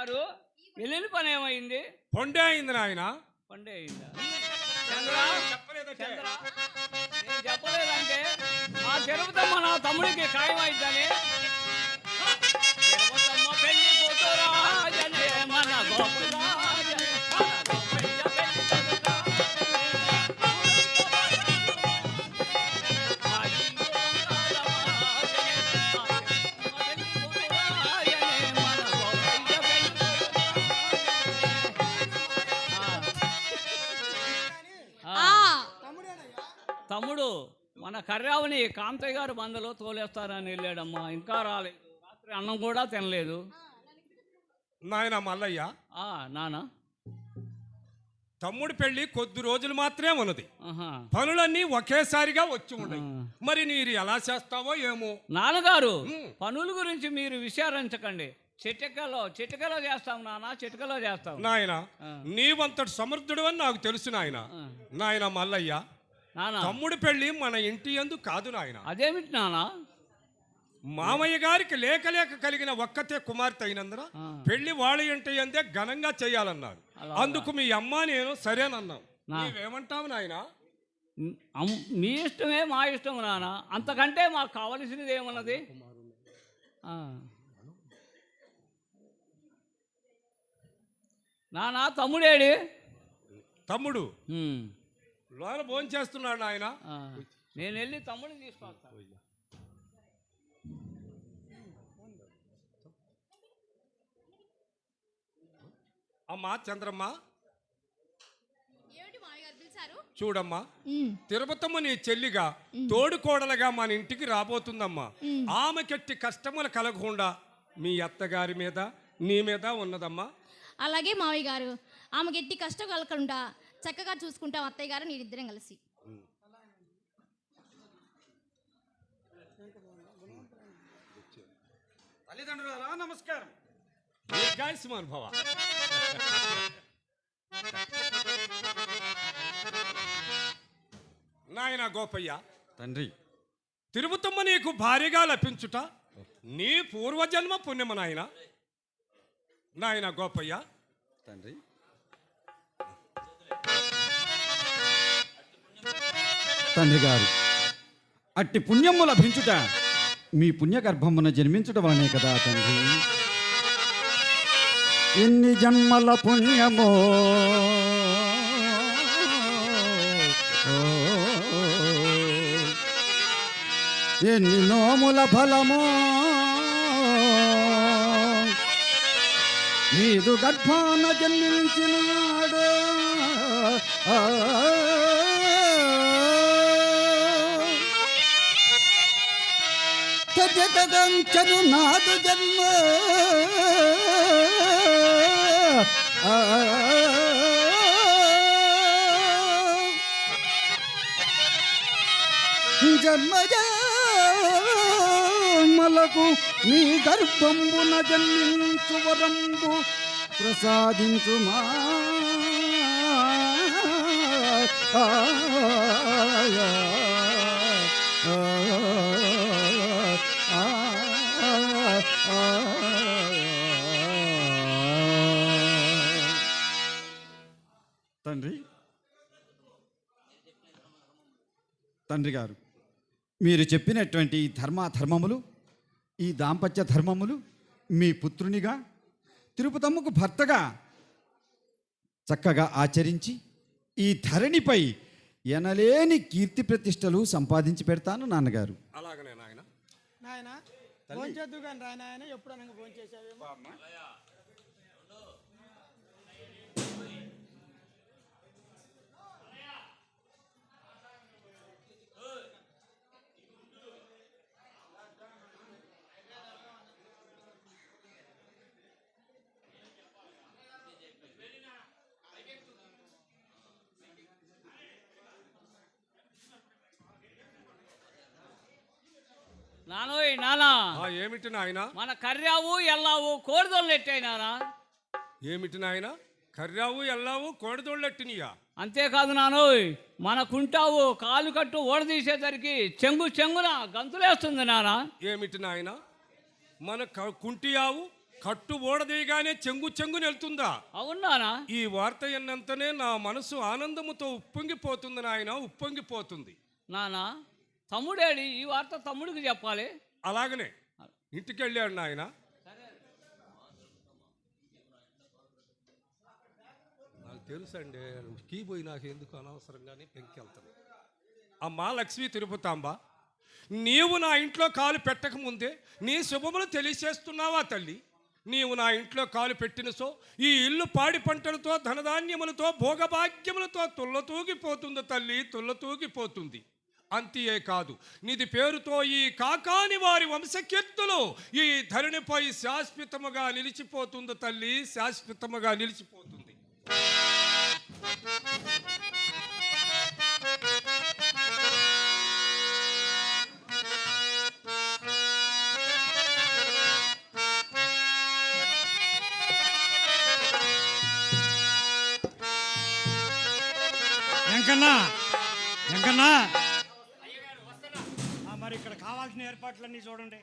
గారు వెళ్ళిన పని ఏమైంది? పొండే అయింది నాయన. పండే అయిందా? చెప్పలేదంటే. ఆ తిరుపతమ్మ నా తమ్ముడికి ఖాయమైందని తమ్ముడు మన కర్రావుని కాంతయ్య గారు బందలో తోలేస్తారని వెళ్ళాడమ్మా. ఇంకా రాలేదు. రాత్రి అన్నం కూడా తినలేదు. నాయన మల్లయ్య. ఆ నాన్న. తమ్ముడి పెళ్ళి కొద్ది రోజులు మాత్రమే ఉన్నది. పనులన్నీ ఒకేసారిగా వచ్చి ఉన్నాయి. మరి నీరు ఎలా చేస్తావో ఏమో. నాన్నగారు. పనుల గురించి మీరు విచారించకండి. చిటికలో చిటికలో చేస్తాం నాన్న చిటికలో చేస్తాం. నాయన. నీవంతటి సమర్థుడు అని నాకు తెలుసు నాయన. నాయన మల్లయ్య తమ్ముడి పెళ్ళి మన ఇంటి యందు కాదు నాయన. అదేమిటి నాన్న మామయ్య గారికి లేక లేక కలిగిన ఒక్కతే కుమార్తె అయినందున. పెళ్ళి వాళ్ళ ఇంటి అందే ఘనంగా చేయాలన్నారు. అందుకు మీ అమ్మ నేను సరేనన్నాం. నీవేమంటావు నాయన? మీ ఇష్టమే మా ఇష్టం నాన్న అంతకంటే మాకు కావలసినది ఏమన్నది? ఆ. నాన్న తమ్ముడేడి? తమ్ముడు. లోన భోజనం చేస్తున్నాడు నాయన. ఆ. నేను వెళ్ళి తమ్ముడిని తీసుకొస్తాను అమ్మా చంద్రమ్మ. చూడమ్మా తిరుపతమ్మ నీ చెల్లిగా తోడుకోడలుగా మన ఇంటికి రాబోతుందమ్మా. ఆమెకెట్టి కష్టములు కలగకుండా మీ అత్తగారి మీద నీ మీద ఉన్నదమ్మా. అలాగే మామయ్య గారు ఆమె గట్టి కష్టం కలగకుండా చక్కగా చూసుకుంటాం అత్తయ్య గారు నీరిద్దరం కలిసి. తల్లిదండ్రులారా నమస్కారం. నాయన గోపయ్య తండ్రి. తిరుపతమ్మ నీకు భారీగా లభించుట నీ పూర్వజన్మ పుణ్యమ నాయన. నాయన గోపయ్య తండ్రి. తండ్రి గారు అట్టి పుణ్యము లభించుట మీ పుణ్యగర్భమున జన్మించుట వలనే కదా తండ్రి. ఎన్ని జన్మల పుణ్యమో. ఎన్ని నోముల ఫలమో. నీదు గర్భాన జన్మించినాడు ఆ. తజగదంచను నాదు జన్మ ఆ. జన్మజన్మలకు నీ గర్భంబున జన్మించు వరంబు ప్రసాదించుమా ఆ, ఆ, తండ్రి. తండ్రి గారు మీరు చెప్పినటువంటి ఈ ధర్మ ధర్మములు ఈ దాంపత్య ధర్మములు మీ పుత్రునిగా తిరుపతమ్మకు భర్తగా చక్కగా ఆచరించి ఈ ధరణిపై ఎనలేని కీర్తి ప్రతిష్టలు సంపాదించి పెడతాను నాన్నగారు. అలాగా. ఫోన్ చేద్దు కానీ రా నాయన ఎప్పుడు అనగా ఫోన్ నానోయ్ నానా. ఏమిటి నాయన? మన కర్రావు ఎల్లావు కోడిదోళ్ళు ఎట్టాయి నానా ఏమిటి నాయన? కర్రావు ఎల్లావు కోడిదోళ్ళెట్టినయా అంతేకాదు నానోయ్ మన కుంటావు కాలు కట్టు ఓడదీసేసరికి చెంగు చెంగున గంతులేస్తుంది నానా. ఏమిటి నాయన? మన క- కుంటి ఆవు కట్టు ఓడదీయగానే చెంగు చెంగుని వెళ్తుందా? అవునానా ఈ వార్త ఎన్నంతనే నా మనసు ఆనందముతో ఉప్పొంగిపోతుంది నాయన ఉప్పొంగిపోతుంది. నానా తమ్ముడేడి ఈ వార్త తమ్ముడికి చెప్పాలి. అలాగనే ఇంటికి వెళ్ళాడు నాయన. నాకు తెలుసండి కీ పోయి నాకు ఎందుకు అనవసరంగానే పెంకెళ్తాను. అమ్మా లక్ష్మి తిరుపతాంబ నీవు నా ఇంట్లో కాలు పెట్టకముందే నీ శుభములు తెలియచేస్తున్నావా తల్లి? నీవు నా ఇంట్లో కాలు పెట్టిన సో ఈ ఇల్లు పాడి పంటలతో ధనధాన్యములతో భోగభాగ్యములతో తుల్లతూగిపోతుంది తల్లి తుల్లతూగిపోతుంది అంతే కాదు. నిధి పేరుతో ఈ కాకాని వారి వంశకీర్తులు ఈ ధరణిపై శాశ్వతముగా నిలిచిపోతుంది తల్లి శాశ్వతముగా నిలిచిపోతుంది. వెంకన్నా వెంకన్నా. ఏర్పాట్లన్నీ చూడండి.